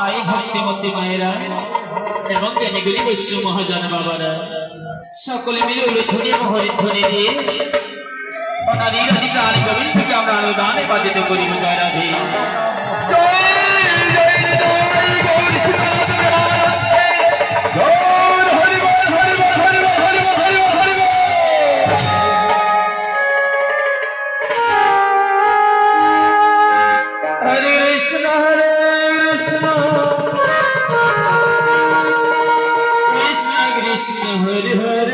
তাই ভক্তিমতী মায়েরা, এবং জ্ঞানীগুলি বৈষ্ণব মহাজন বাবারা, সকলে মিলে উলুধ্বনি মহরিধ্বনি দিয়ে অনাদির প্রাণ গোবিন্দকে আমরা আলোদানে বাজিত করিব জয় হরে Mexican hoodie hoodie.